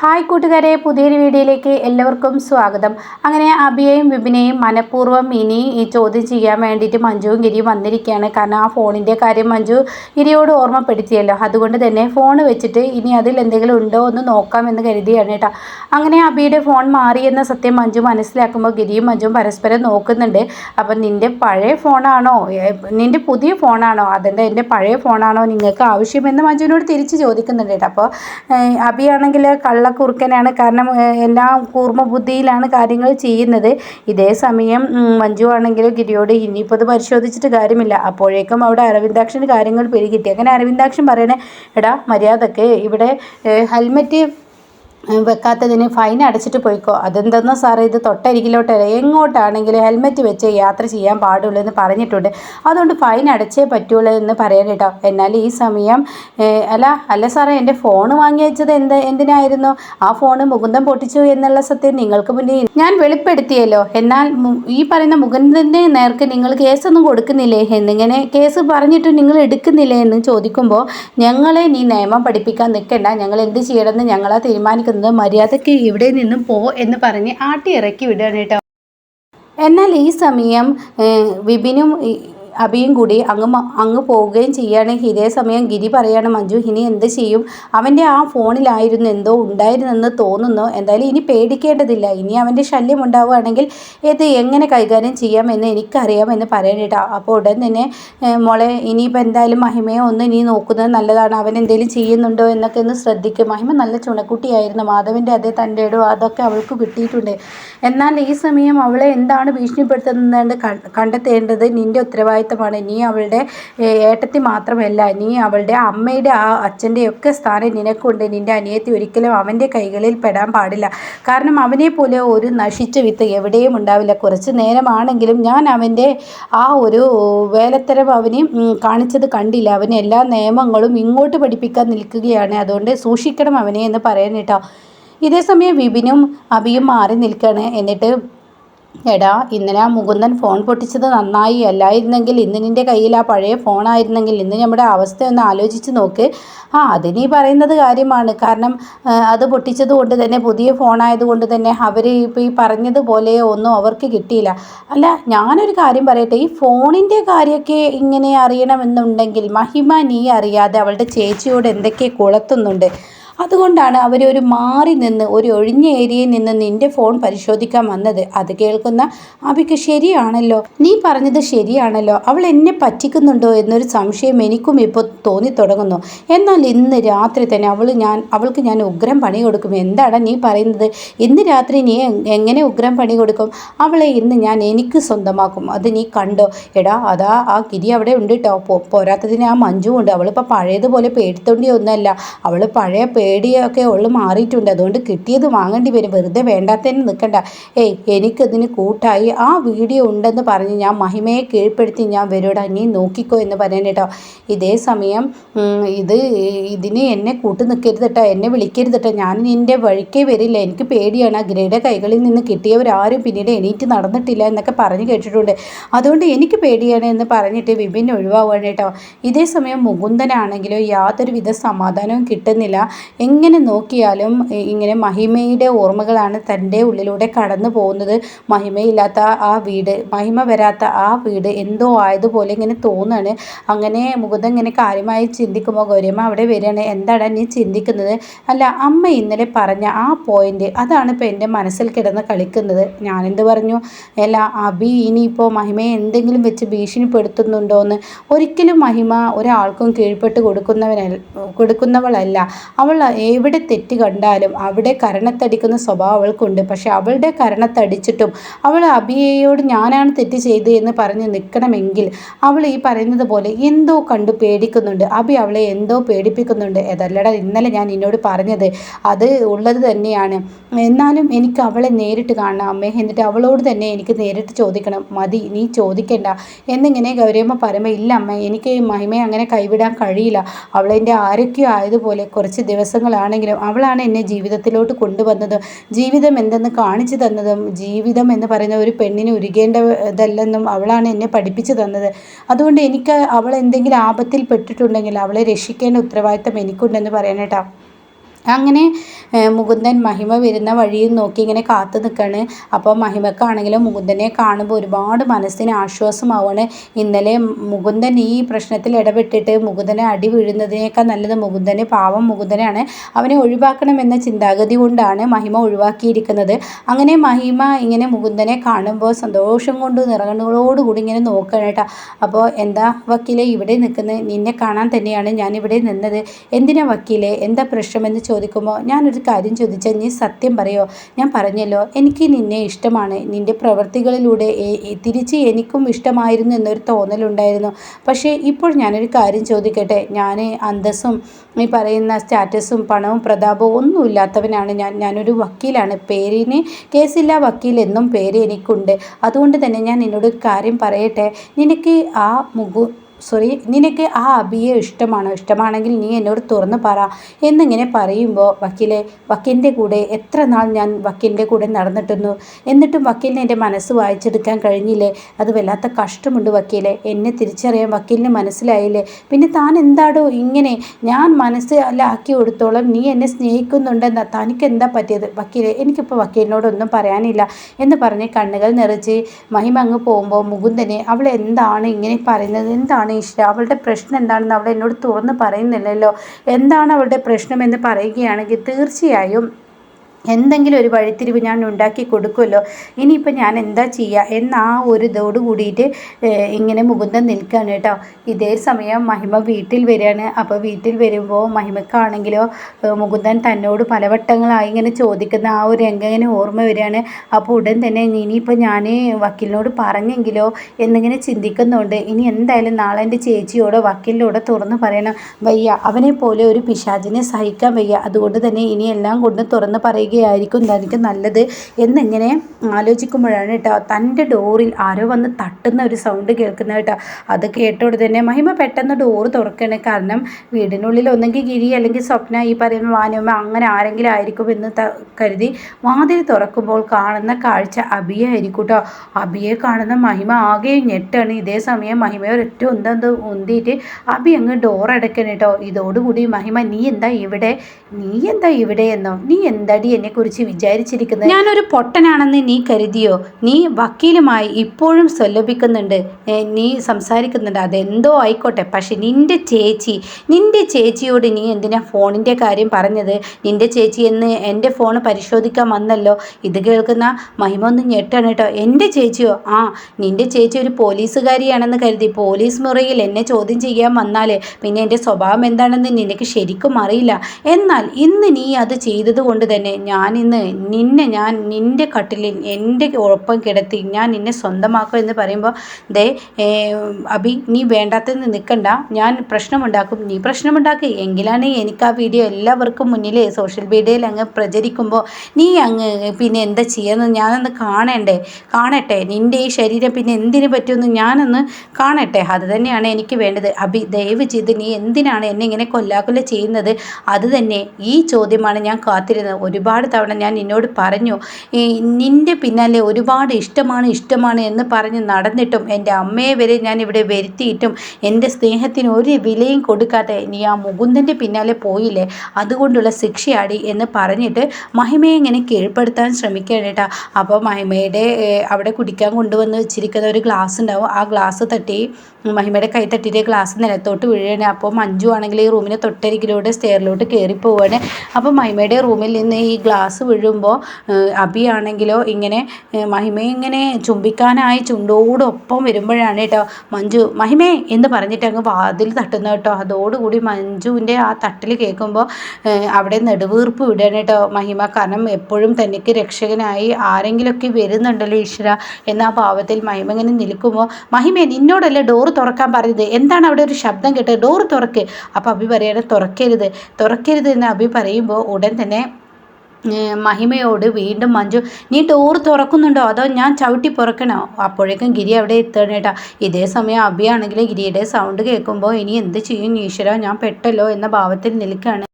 Hi കൂട്ടുകാരെ പുതിയൊരു വീഡിയോയിലേക്ക് എല്ലാവർക്കും സ്വാഗതം. അങ്ങനെ അഭിയെയും വിപിനെയും മനഃപൂർവം ഇനി ഈ ചോദ്യം ചെയ്യാൻ വേണ്ടിയിട്ട് മഞ്ജുവും ഗിരിയും വന്നിരിക്കുകയാണ്. കാരണം ആ ഫോണിന്റെ കാര്യം മഞ്ജു ഗിരിയോട് ഓർമ്മപ്പെടുത്തിയല്ലോ. അതുകൊണ്ട് തന്നെ ഫോൺ വെച്ചിട്ട് ഇനി അതിൽ എന്തെങ്കിലും ഉണ്ടോ എന്ന് നോക്കാമെന്ന് കരുതിയാണ് കേട്ടോ. അങ്ങനെ അഭിയുടെ ഫോൺ മാറി എന്ന സത്യം മഞ്ജു മനസ്സിലാക്കുമ്പോൾ ഗിരിയും മഞ്ജുവും പരസ്പരം നോക്കുന്നുണ്ട്. അപ്പം നിന്റെ പഴയ ഫോണാണോ? നിന്റെ പുതിയ ഫോണാണോ? അതെന്താ എന്റെ പഴയ ഫോണാണോ നിങ്ങൾക്ക് ആവശ്യമെന്ന് മഞ്ജുവിനോട് തിരിച്ച് ചോദിക്കുന്നുണ്ട് കേട്ടോ. അപ്പോൾ അഭിയാണെങ്കിൽ കള്ള കുറുക്കനാണ്. കാരണം എല്ലാം കൂർമ്മ ബുദ്ധിയിലാണ് കാര്യങ്ങൾ ചെയ്യുന്നത്. ഇതേ സമയം മഞ്ജു ആണെങ്കിലും ഗിരിയോട് ഇനിയിപ്പോൾ അത് പരിശോധിച്ചിട്ട് കാര്യമില്ല. അപ്പോഴേക്കും അവിടെ അരവിന്ദാക്ഷന് കാര്യങ്ങൾ പിടികിട്ടി അങ്ങനെ അരവിന്ദാക്ഷൻ പറയണേ എടാ മര്യാദയ്ക്ക് ഇവിടെ ഹെൽമെറ്റ് വെക്കാത്തതിന് ഫൈൻ അടച്ചിട്ട് പോയിക്കോ. അതെന്തെന്നോ സാറേ ഇത് തൊട്ടരികിലോട്ട് എങ്ങോട്ടാണെങ്കിലും ഹെൽമെറ്റ് വെച്ച് യാത്ര ചെയ്യാൻ പാടുള്ളൂ എന്ന് പറഞ്ഞിട്ടുണ്ട്. അതുകൊണ്ട് ഫൈൻ അടച്ചേ പറ്റുള്ളൂ എന്ന് പറയാൻ കേട്ടോ. എന്നാൽ ഈ സമയം അല്ല അല്ല സാറേ എന്റെ ഫോൺ വാങ്ങി വെച്ചത് എന്ത് എന്തിനായിരുന്നു? ആ ഫോൺ മുകുന്ദം പൊട്ടിച്ചു എന്നുള്ള സത്യം നിങ്ങൾക്ക് മുന്നേ ഞാൻ വെളിപ്പെടുത്തിയല്ലോ. എന്നാൽ ഈ പറയുന്ന മുകുന്ദന്റെ നേർക്ക് നിങ്ങൾ കേസൊന്നും കൊടുക്കുന്നില്ലേ? എന്നിങ്ങനെ കേസ് പറഞ്ഞിട്ട് നിങ്ങൾ എടുക്കുന്നില്ലേ എന്ന് ചോദിക്കുമ്പോൾ ഞങ്ങളെ നീ നിയമം പഠിപ്പിക്കാൻ നിൽക്കണ്ട. ഞങ്ങൾ എന്ത് ചെയ്യണമെന്ന് ഞങ്ങളാ തീരുമാനിക്കുന്നത് പറയുന്നത് മര്യാദയ്ക്ക് ഇവിടെ നിന്നും പോ എന്ന് പറഞ്ഞ് ആട്ടി ഇറക്കി വിടുകയാണ് കേട്ടോ. എന്നാൽ ഈ സമയം വിപിനും അഭിയും കൂടി അങ്ങ് അങ്ങ് പോവുകയും ചെയ്യുകയാണെങ്കിൽ ഇതേ സമയം ഗിരി പറയാണ് മഞ്ജു ഇനി എന്ത് ചെയ്യും? അവന്റെ ആ ഫോണിലായിരുന്നു എന്തോ ഉണ്ടായിരുന്നെന്ന് തോന്നുന്നു. എന്തായാലും ഇനി പേടിക്കേണ്ടതില്ല. ഇനി അവന്റെ ശല്യം ഉണ്ടാവുകയാണെങ്കിൽ ഇത് എങ്ങനെ കൈകാര്യം ചെയ്യാമെന്ന് എനിക്കറിയാം എന്ന് പറയാനിട്ടാ അപ്പോൾ ഉടൻ തന്നെ മോളെ ഇനിയിപ്പോൾ എന്തായാലും മഹിമയെ ഒന്ന് ഇനി നോക്കുന്നത് നല്ലതാണ്. അവൻ എന്തെങ്കിലും ചെയ്യുന്നുണ്ടോ എന്നൊക്കെ ഒന്ന് ശ്രദ്ധിക്കും. മഹിമ നല്ല ചുണക്കുട്ടിയായിരുന്നു. മാധവന്റെ അതേ തന്റെ ഇടവും അതൊക്കെ അവൾക്ക് കിട്ടിയിട്ടുണ്ട്. എന്നാൽ ഈ സമയം അവളെ എന്താണ് ഭീഷണിപ്പെടുത്തുന്നത് കണ്ടെത്തേണ്ടത്? നിന്റെ ഉത്തരവാദിത്വം ഉത്തരവാദിത്തമാണ് നീ അവളുടെ ഏട്ടത്തി മാത്രമല്ല നീ അവളുടെ അമ്മയുടെ ആ അച്ഛന്റെയൊക്കെ സ്ഥാനം നിനക്കുണ്ട്. നിന്റെ അനിയത്തി ഒരിക്കലും അവന്റെ കൈകളിൽ പെടാൻ പാടില്ല. കാരണം അവനെ പോലെ ഒരു നശിച്ച വിത്ത് എവിടെയും ഉണ്ടാവില്ല. കുറച്ച് നേരമാണെങ്കിലും ഞാൻ അവന്റെ ആ ഒരു വേലത്തരം അവന് കാണിച്ചത് കണ്ടില്ല. അവന് എല്ലാ നിയമങ്ങളും ഇങ്ങോട്ട് പഠിപ്പിക്കാൻ നിൽക്കുകയാണ്. അതുകൊണ്ട് സൂക്ഷിക്കണം അവനെ എന്ന് പറയാൻ കേട്ടോ. ഇതേ സമയം വിപിനും അഭിയും മാറി നിൽക്കുകയാണ്. എന്നിട്ട് എടാ ഇന്നലെ ആ മുകുന്ദൻ ഫോൺ പൊട്ടിച്ചത് നന്നായി അല്ലായിരുന്നെങ്കിൽ ഇന്ന് നിന്റെ കയ്യിൽ ആ പഴയ ഫോണായിരുന്നെങ്കിൽ ഇന്ന് നമ്മുടെ അവസ്ഥ ഒന്ന് ആലോചിച്ച് നോക്ക്. ആ അത് നീ പറയുന്നത് കാര്യമാണ്. കാരണം അത് പൊട്ടിച്ചത് കൊണ്ട് തന്നെ പുതിയ ഫോണായതുകൊണ്ട് തന്നെ അവർ ഇപ്പോൾ ഈ പറഞ്ഞതുപോലെ ഒന്നും അവർക്ക് കിട്ടിയില്ല. അല്ല ഞാനൊരു കാര്യം പറയട്ടെ. ഈ ഫോണിന്റെ കാര്യമൊക്കെ ഇങ്ങനെ അറിയണമെന്നുണ്ടെങ്കിൽ മഹിമ നീ അറിയാതെ അവളുടെ ചേച്ചിയോട് എന്തൊക്കെ കുളത്തുന്നുണ്ട്? അതുകൊണ്ടാണ് അവർ ഒരു മാറി നിന്ന് ഒരു ഒഴിഞ്ഞ ഏരിയയിൽ നിന്ന് നിന്റെ ഫോൺ പരിശോധിക്കാൻ വന്നത്. അത് കേൾക്കുന്ന അബിക്ക് ശരിയാണല്ലോ. നീ പറഞ്ഞത് ശരിയാണല്ലോ. അവൾ എന്നെ പറ്റിക്കുന്നുണ്ടോ എന്നൊരു സംശയം എനിക്കും ഇപ്പോൾ തോന്നി തുടങ്ങുന്നു. എന്നാൽ ഇന്ന് രാത്രി തന്നെ അവൾ ഞാൻ അവൾക്ക് ഞാൻ ഉഗ്രം പണി കൊടുക്കും. എന്താണ് നീ പറയുന്നത്? ഇന്ന് രാത്രി നീ എങ്ങനെ ഉഗ്രം പണി കൊടുക്കും? അവളെ ഇന്ന് ഞാൻ എനിക്ക് സ്വന്തമാക്കും. അത് നീ കണ്ടോ? എടാ അതാ ആ കിരി അവിടെ ഉണ്ട് കേട്ടോ പോരാത്തതിന് ആ മഞ്ജു ഉണ്ട്. അവളിപ്പോൾ പഴയതുപോലെ പേടിത്തൊണ്ടിയൊന്നുമല്ല. അവൾ പഴയ പേടിയൊക്കെ ഉള്ളു മാറിയിട്ടുണ്ട്. അതുകൊണ്ട് കിട്ടിയത് വാങ്ങേണ്ടി വരും. വെറുതെ വേണ്ടാത്തതിന് നിൽക്കണ്ട. ഏയ് എനിക്കതിന് കൂട്ടായി. ആ വീഡിയോ ഉണ്ടെന്ന് പറഞ്ഞ് ഞാൻ മഹിമയെ കീഴ്പ്പെടുത്തി. ഞാൻ വരോട് നീ നോക്കിക്കോ എന്ന് പറയാൻ കേട്ടോ. ഇതേ സമയം ഇത് ഇതിന് എന്നെ കൂട്ടു നിൽക്കരുത് കേട്ടോ. എന്നെ വിളിക്കരുത് കേട്ടോ. ഞാൻ നിന്റെ വഴിക്കേ വരില്ല. എനിക്ക് പേടിയാണ്. ആ ഗ്രയുടെ കൈകളിൽ നിന്ന് കിട്ടിയവരാരും പിന്നീട് എണീറ്റ് നടന്നിട്ടില്ല എന്നൊക്കെ പറഞ്ഞ് കേട്ടിട്ടുണ്ട്. അതുകൊണ്ട് എനിക്ക് പേടിയാണ് എന്ന് പറഞ്ഞിട്ട് വിപിൻ ഒഴിവാവുകയാണ് കേട്ടോ. ഇതേ സമയം മുകുന്ദനാണെങ്കിലോ യാതൊരുവിധ സമാധാനവും കിട്ടുന്നില്ല. എങ്ങനെ നോക്കിയാലും ഇങ്ങനെ മഹിമയുടെ ഓർമ്മകളാണ് തന്റെ ഉള്ളിലൂടെ കടന്നു പോകുന്നത്. മഹിമയില്ലാത്ത ആ വീട് മഹിമ വരാത്ത ആ വീട് എന്തോ ആയതുപോലെ ഇങ്ങനെ തോന്നുകയാണ് അങ്ങനെ മുകുന്ദൻ ഇങ്ങനെ കാര്യമായി ചിന്തിക്കുമ്പോൾ ഗൗരിയമ്മ അവിടെ വരികയാണ്. എന്താണ് നീ ചിന്തിക്കുന്നത്? അല്ല അമ്മ ഇന്നലെ പറഞ്ഞ ആ പോയിന്റ് അതാണ് ഇപ്പോൾ എന്റെ മനസ്സിൽ കിടന്ന് കളിക്കുന്നത്. ഞാനെന്ത് പറഞ്ഞു? അല്ല അബി ഇനിയിപ്പോൾ മഹിമയെ എന്തെങ്കിലും വെച്ച് ഭീഷണിപ്പെടുത്തുന്നുണ്ടോ എന്ന് ഒരിക്കലും മഹിമ ഒരാൾക്കും കീഴ്പ്പെട്ട് കൊടുക്കുന്നവനല്ല കൊടുക്കുന്നവളല്ല. അവൾ എവിടെ തെറ്റ് കണ്ടാലും അവിടെ കരണത്തടിക്കുന്ന സ്വഭാവം അവൾക്കുണ്ട്. പക്ഷെ അവളുടെ കരണത്തടിച്ചിട്ടും അവൾ അബിയയോട് ഞാനാണ് തെറ്റ് ചെയ്ത് എന്ന് പറഞ്ഞ് നിൽക്കണമെങ്കിൽ അവൾ ഈ പറയുന്നത് പോലെ എന്തോ കണ്ടു പേടിക്കുന്നുണ്ട്. അബി അവളെ എന്തോ പേടിപ്പിക്കുന്നുണ്ട്. അതല്ലടാ ഇന്നലെ ഞാൻ എന്നോട് പറഞ്ഞത് അത് ഉള്ളത് തന്നെയാണ്. എന്നാലും എനിക്ക് അവളെ നേരിട്ട് കാണണം അമ്മേ. എന്നിട്ട് അവളോട് തന്നെ എനിക്ക് നേരിട്ട് ചോദിക്കണം. മതി നീ ചോദിക്കണ്ട. എന്നിങ്ങനെ ഗൗരിയമ്മ പറയുമ്പോൾ ഇല്ല അമ്മ എനിക്ക് മഹിമയെ അങ്ങനെ കൈവിടാൻ കഴിയില്ല. അവളെന്റെ ആരോഗ്യം ആയതുപോലെ കുറച്ച് ദിവസങ്ങൾ ദിവസങ്ങളാണെങ്കിലും അവളാണ് എന്നെ ജീവിതത്തിലോട്ട് കൊണ്ടുവന്നത്. ജീവിതം എന്തെന്ന് കാണിച്ചു തന്നതും ജീവിതം എന്ന് പറയുന്ന ഒരു പെണ്ണിന് ഉരുകേണ്ടതല്ലെന്നും അവളാണ് എന്നെ പഠിപ്പിച്ചു തന്നത്. അതുകൊണ്ട് എനിക്ക് അവൾ എന്തെങ്കിലും ആപത്തിൽ പെട്ടിട്ടുണ്ടെങ്കിൽ അവളെ രക്ഷിക്കേണ്ട ഉത്തരവാദിത്തം എനിക്കുണ്ടെന്ന് പറയാനേട്ടാ അങ്ങനെ മുകുന്ദൻ മഹിമ വരുന്ന വഴിയും നോക്കി ഇങ്ങനെ കാത്തു നിൽക്കുകയാണ് അപ്പോൾ മഹിമക്കാണെങ്കിലും മുകുന്ദനെ കാണുമ്പോൾ ഒരുപാട് മനസ്സിന് ആശ്വാസമാവാണ്. ഇന്നലെ മുകുന്ദൻ ഈ പ്രശ്നത്തിൽ ഇടപെട്ടിട്ട് മുകുന്ദനെ അടി വീഴുന്നതിനേക്കാൾ നല്ലത് മുകുന്ദന് പാവം മുകുന്ദനാണ്. അവനെ ഒഴിവാക്കണമെന്ന ചിന്താഗതി കൊണ്ടാണ് മഹിമ ഒഴിവാക്കിയിരിക്കുന്നത്. അങ്ങനെ മഹിമ ഇങ്ങനെ മുകുന്ദനെ കാണുമ്പോൾ സന്തോഷം കൊണ്ട് നിറകണ്ണുകളോടുകൂടി ഇങ്ങനെ നോക്കണം കേട്ടോ. അപ്പോൾ എന്താ വക്കീലെ ഇവിടെ നിൽക്കുന്നത് നിന്നെ കാണാൻ തന്നെയാണ് ഞാനിവിടെ നിന്നത്. എന്തിനാ വക്കീലെ എന്താ പ്രശ്നമെന്ന് ചോദിക്കുമ്പോൾ ഞാനൊരു കാര്യം ചോദിച്ചാൽ നീ സത്യം പറയോ? ഞാൻ പറഞ്ഞല്ലോ എനിക്ക് നിന്നെ ഇഷ്ടമാണ്. നിന്റെ പ്രവൃത്തികളിലൂടെ തിരിച്ച് എനിക്കും ഇഷ്ടമായിരുന്നു എന്നൊരു തോന്നലുണ്ടായിരുന്നു. പക്ഷേ ഇപ്പോൾ ഞാനൊരു കാര്യം ചോദിക്കട്ടെ? ഞാൻ അന്തസ്സും ഈ പറയുന്ന സ്റ്റാറ്റസും പണവും പ്രതാപവും ഒന്നും ഇല്ലാത്തവനാണ് ഞാൻ. ഞാനൊരു വക്കീലാണ്. പേരിന് കേസില്ല വക്കീൽ എന്നും പേര് എനിക്കുണ്ട്. അതുകൊണ്ട് തന്നെ ഞാൻ നിന്നോട് കാര്യം പറയട്ടെ? നിനക്ക് ആ മുഖു സോറി നിനക്ക് ആ അബിയെ ഇഷ്ടമാണോ? ഇഷ്ടമാണെങ്കിൽ നീ എന്നോട് തുറന്ന് പറ. എന്നിങ്ങനെ പറയുമ്പോൾ വക്കീലെ വക്കീലിന്റെ കൂടെ എത്ര നാൾ ഞാൻ വക്കീലിന്റെ കൂടെ നടന്നിട്ടുന്നു? എന്നിട്ടും വക്കീലിന് എന്റെ മനസ്സ് വായിച്ചെടുക്കാൻ കഴിഞ്ഞില്ലേ? അത് വല്ലാത്ത കഷ്ടമുണ്ട് വക്കീലെ. എന്നെ തിരിച്ചറിയാൻ വക്കീലിന് മനസ്സിലായില്ലേ? പിന്നെ താൻ എന്താടോ ഇങ്ങനെ? ഞാൻ മനസ്സിലാക്കി കൊടുത്തോളം നീ എന്നെ സ്നേഹിക്കുന്നുണ്ടെന്നാ. തനിക്ക് എന്താ പറ്റിയത്? വക്കീലെ എനിക്കിപ്പോൾ വക്കീലിനോടൊന്നും പറയാനില്ല എന്ന് പറഞ്ഞ് കണ്ണുകൾ നിറച്ച് മഹിമ അങ്ങ് പോകുമ്പോൾ മുകുന്ദനെ അവൾ എന്താണ് ഇങ്ങനെ പറയുന്നത്? എന്താണ് എന്താണ് ഈശ്വര? അവളുടെ പ്രശ്നം എന്താണെന്ന് അവൾ എന്നോട് തുറന്ന് പറയുന്നില്ലല്ലോ. എന്താണ് അവളുടെ പ്രശ്നമെന്ന് പറയുകയാണെങ്കിൽ തീർച്ചയായും എന്തെങ്കിലും ഒരു വഴിത്തിരിവ് ഞാൻ ഉണ്ടാക്കി കൊടുക്കുമല്ലോ? ഇനിയിപ്പോൾ ഞാൻ എന്താ ചെയ്യുക എന്ന ആ ഒരു ഇതോട് കൂടിയിട്ട് ഇങ്ങനെ മുകുന്ദൻ നിൽക്കുകയാണ് കേട്ടോ. ഇതേ സമയം മഹിമ വീട്ടിൽ വരികയാണ്. അപ്പോൾ വീട്ടിൽ വരുമ്പോൾ മഹിമക്കാണെങ്കിലോ മുകുന്ദൻ തന്നോട് പലവട്ടങ്ങളായി ഇങ്ങനെ ചോദിക്കുന്ന ആ ഒരു രംഗം ഇങ്ങനെ ഓർമ്മ വരികയാണ്. അപ്പോൾ ഉടൻ തന്നെ ഇനിയിപ്പോൾ ഞാൻ വക്കീലിനോട് പറഞ്ഞെങ്കിലോ എന്നിങ്ങനെ ചിന്തിക്കുന്നുണ്ട്. ഇനി എന്തായാലും നാളെ എന്റെ ചേച്ചിയോടോ വക്കീലിനോടോ തുറന്ന് പറയണം. വയ്യ അവനെ പോലെ ഒരു പിശാചിനെ സഹിക്കാൻ വയ്യ. അതുകൊണ്ട് തന്നെ ഇനി എല്ലാം കൊണ്ട് തുറന്ന് പറയുക ചെയ്യുകയായിരിക്കും തനിക്ക് നല്ലത് എന്നിങ്ങനെ ആലോചിക്കുമ്പോഴാണ് കേട്ടോ തന്റെ ഡോറിൽ ആരോ വന്ന് തട്ടുന്ന ഒരു സൗണ്ട് കേൾക്കുന്ന കേട്ടോ. അത് കേട്ടോട് തന്നെ മഹിമ പെട്ടെന്ന് ഡോറ് തുറക്കണ. കാരണം വീടിനുള്ളിൽ ഒന്നെങ്കിൽ ഗിരി അല്ലെങ്കിൽ സ്വപ്ന ഈ പറയുന്ന വാനമ്മ അങ്ങനെ ആരെങ്കിലും ആയിരിക്കും എന്ന് കരുതി വാതിൽ തുറക്കുമ്പോൾ കാണുന്ന കാഴ്ച അബിയായിരിക്കും കേട്ടോ. അബിയെ കാണുന്ന മഹിമ ആകെ ഞെട്ടാണ്. ഇതേ സമയം മഹിമയെ ഒരൊറ്റ ഉന്തെന്ത് ഉന്തിയിട്ട് അബി അങ്ങ് ഡോർ അടക്കണം കേട്ടോ. ഇതോടുകൂടി മഹിമ നീ എന്താ ഇവിടെ? നീ എന്താ ഇവിടെ എന്നോ? നീ എന്താടി എന്നെക്കുറിച്ച് വിചാരിച്ചിരിക്കുന്നത്? ഞാനൊരു പൊട്ടനാണെന്ന് നീ കരുതിയോ? നീ വക്കീലുമായി ഇപ്പോഴും സ്വല്ലഭിക്കുന്നുണ്ട് നീ സംസാരിക്കുന്നുണ്ട്. അതെന്തോ ആയിക്കോട്ടെ. പക്ഷെ നിന്റെ ചേച്ചി നിന്റെ ചേച്ചിയോട് നീ എന്തിനാ ഫോണിന്റെ കാര്യം പറഞ്ഞത്? നിന്റെ ചേച്ചി എന്ന് എന്റെ ഫോൺ പരിശോധിക്കാൻ വന്നല്ലോ. ഇത് കേൾക്കുന്ന മഹിമ ഒന്ന് ഞെട്ടാണ് കേട്ടോ. എന്റെ ചേച്ചിയോ? ആ നിന്റെ ചേച്ചി ഒരു പോലീസുകാരിയാണെന്ന് കരുതി. പോലീസ് മുറിയിൽ എന്നെ ചോദ്യം ചെയ്യാൻ വന്നാൽ പിന്നെ എന്റെ സ്വഭാവം എന്താണെന്ന് നിനക്ക് ശരിക്കും അറിയില്ല. എന്നാൽ ഇന്ന് നീ അത് ചെയ്തത് കൊണ്ട് തന്നെ ഞാനിന്ന് നിന്നെ ഞാൻ നിന്റെ കട്ടിലിൽ എന്റെ ഒപ്പം കിടത്തി ഞാൻ നിന്നെ സ്വന്തമാക്കും എന്ന് പറയുമ്പോൾ ദേ അഭി നീ വേണ്ടാത്തതെന്ന് നിൽക്കണ്ട ഞാൻ പ്രശ്നമുണ്ടാക്കും. നീ പ്രശ്നമുണ്ടാക്കി. എങ്കിലാണ് എനിക്ക് ആ വീഡിയോ എല്ലാവർക്കും മുന്നിൽ സോഷ്യൽ മീഡിയയിൽ അങ്ങ് പ്രചരിക്കുമ്പോൾ നീ അങ്ങ് പിന്നെ എന്താ ചെയ്യുന്നത്? ഞാനൊന്ന് കാണണ്ടേ? കാണട്ടെ. നിന്റെ ഈ ശരീരം പിന്നെ എന്തിനു പറ്റുമെന്ന് ഞാനൊന്ന് കാണട്ടെ. അത് തന്നെയാണ് എനിക്ക് വേണ്ടത്. അഭി ദയവ് ചെയ്ത് നീ എന്തിനാണ് എന്നെ ഇങ്ങനെ കൊല്ലാക്കൊല്ല ചെയ്യുന്നത്? അത് തന്നെ ഈ ചോദ്യമാണ് ഞാൻ കാത്തിരുന്നത്. ഒരുപാട് ഒരുപാട് തവണ ഞാൻ നിന്നോട് പറഞ്ഞു നിന്റെ പിന്നാലെ ഒരുപാട് ഇഷ്ടമാണ് ഇഷ്ടമാണ് എന്ന് പറഞ്ഞ് നടന്നിട്ടും എന്റെ അമ്മയെ വരെ ഞാൻ ഇവിടെ വരുത്തിയിട്ടും എന്റെ സ്നേഹത്തിന് ഒരു വിലയും കൊടുക്കാതെ നീ ആ മുകുന്ദന്റെ പിന്നാലെ പോയില്ലേ? അതുകൊണ്ടുള്ള ശിക്ഷയാടി എന്ന് പറഞ്ഞിട്ട് മഹിമയെ ഇങ്ങനെ കീഴ്പ്പെടുത്താൻ ശ്രമിക്കുകയാണ് കേട്ടോ. അപ്പോൾ മഹിമയുടെ അവിടെ കുടിക്കാൻ കൊണ്ടുവന്ന് വെച്ചിരിക്കുന്ന ഒരു ഗ്ലാസ് ഉണ്ടാവും. ആ ഗ്ലാസ് തട്ടി മഹിമയുടെ കൈ തട്ടിയിട്ട് ഗ്ലാസ് നിലത്തോട്ട് വീഴുകയാണ്. അപ്പോൾ മഞ്ജു ആണെങ്കിൽ ഈ റൂമിന് തൊട്ടരികിലൂടെ സ്റ്റെയറിലോട്ട് കയറി പോവുകയാണ് അപ്പോൾ മഹിമയുടെ റൂമിൽ നിന്ന് ഈ ഗ്ലാസ് വീഴുമ്പോൾ അബിയാണെങ്കിലോ ഇങ്ങനെ മഹിമയെ ഇങ്ങനെ ചുംബിക്കാനായി ചുണ്ടോടൊപ്പം വരുമ്പോഴാണ് കേട്ടോ മഞ്ജു മഹിമേ എന്ന് പറഞ്ഞിട്ട് അങ്ങ് വാതിൽ തട്ടുന്ന കേട്ടോ. അതോടുകൂടി മഞ്ജുവിന്റെ ആ തട്ടിൽ കേൾക്കുമ്പോൾ അവിടെ നെടുവീർപ്പ് വിടുകയാണ് കേട്ടോ മഹിമ. കാരണം എപ്പോഴും തനിക്ക് രക്ഷകനായി ആരെങ്കിലുമൊക്കെ വരുന്നുണ്ടല്ലോ ഈശ്വര എന്ന ഭാവത്തിൽ മഹിമ ഇങ്ങനെ നിൽക്കുമ്പോൾ മഹിമേ നിന്നോടല്ലേ ഡോറ് തുറക്കാൻ പറഞ്ഞത്? എന്താണ് അവിടെ ഒരു ശബ്ദം കേട്ടത്? ഡോറ് തുറക്ക്. അപ്പോൾ അഭി പറയാണ് തുറക്കരുത് തുറക്കരുത് എന്ന് അഭി പറയുമ്പോൾ ഉടൻ തന്നെ മഹിമയോട് വീണ്ടും മഞ്ജു നീ ഡോർ തുറക്കുന്നുണ്ടോ? അതോ ഞാൻ ചവിട്ടി പുറക്കണോ? അപ്പോഴേക്കും ഗിരി അവിടെ എത്തണം കേട്ടാ. ഇതേ സമയം അഭിയാണെങ്കിൽ ഗിരിയുടെ സൗണ്ട് കേൾക്കുമ്പോൾ ഇനി എന്ത് ചെയ്യും? ഈശ്വര ഞാൻ പെട്ടല്ലോ എന്ന ഭാവത്തിൽ നിൽക്കുകയാണ്.